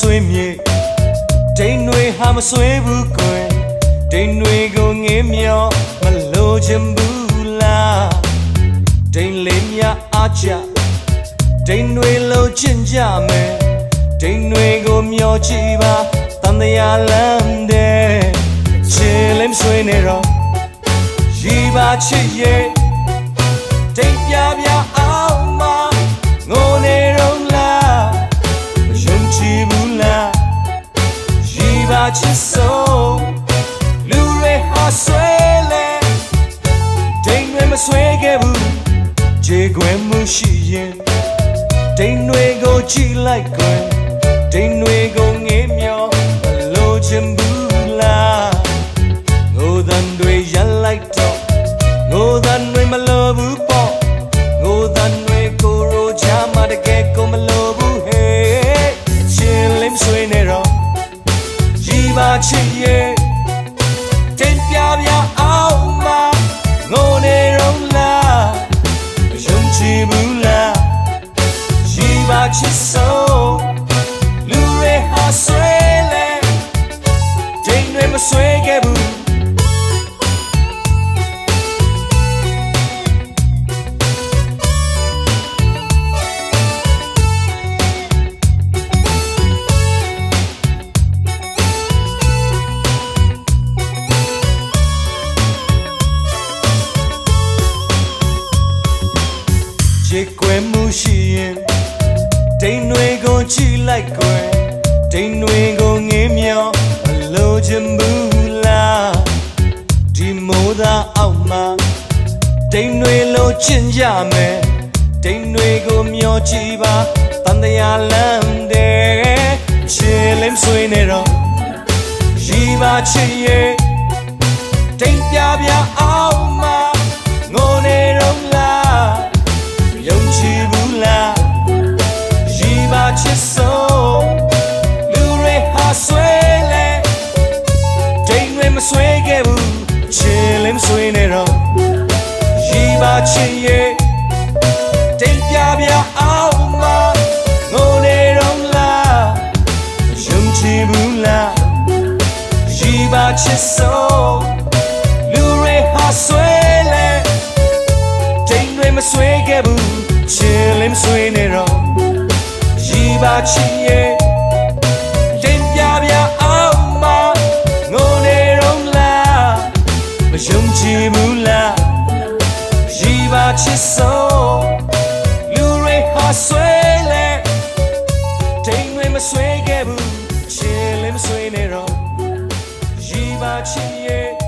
ဆွေးမြေဒိန်တွေဟာမဆွေးဘူးကွယ်ဒိန်တွေကိုငေးမြော်မလို့ချင်ဘူးလားဒိန်လေးများအားကြဒိန်တွေလို့ချင်ကြမယ်ဒိန်တွေကိုမျောကြည့်ပါတန်တရားလမ်းတဲ့ချေလင်းဆွေးနေတော့ရီပါချစ်ရဲ့ဒိန်ပြပြ ချစ်ဆုံးလူတွေဟာဆွဲလဲဒိန်တွေမဆွဲခဲ့ဘူးခြေခွဲမှုရှိရင်ဒိန်တွေကိုကြည့်လိုက်ကွယ်ဒိန်တွေကို ပါချစ်ရဲ့တင်ပြပြအောင်မငိုနေတော့လားယုံကြည်ဘူးလားရီပါချစ်ဆုံး ခြေကွယ်မှုရှိရင်ဒိန်တွေကိုကြည့်လိုက်ကွယ်ဒိန်တွေကိုငေးမြော်မလို့ချင်ဘူးလားဒီမိုးသားအောက်မှာဒိန်တွေလို့ချင်ကြမယ်ဒိန်တွေကိုမျောကြည့်ပါတန်တရားလမ်းတဲ့ခြေလင်းဆွေးနေတော့ရီပါချစ်ရဲ့ နေတော့ရီပါချစ်ရဲ့ဒိန်ပြပြအောင်မငိုနေတော့လားယုံကြည်ဘူးလားရီပါချစ်ဆုံးလူတွေဟာဆွဲလဲဒိန်တွေမဆွေးခဲ့ဘူးချင်လင်းဆွေးနေတော့ရီပါချင်ရဲ့ ဆုံးလူတွေဟာဆွဲလဲဒိန်တွေမဆွေးခဲ့ဘူးချင်လင်းဆွေးနေတော့ရီပါချင်ရဲ့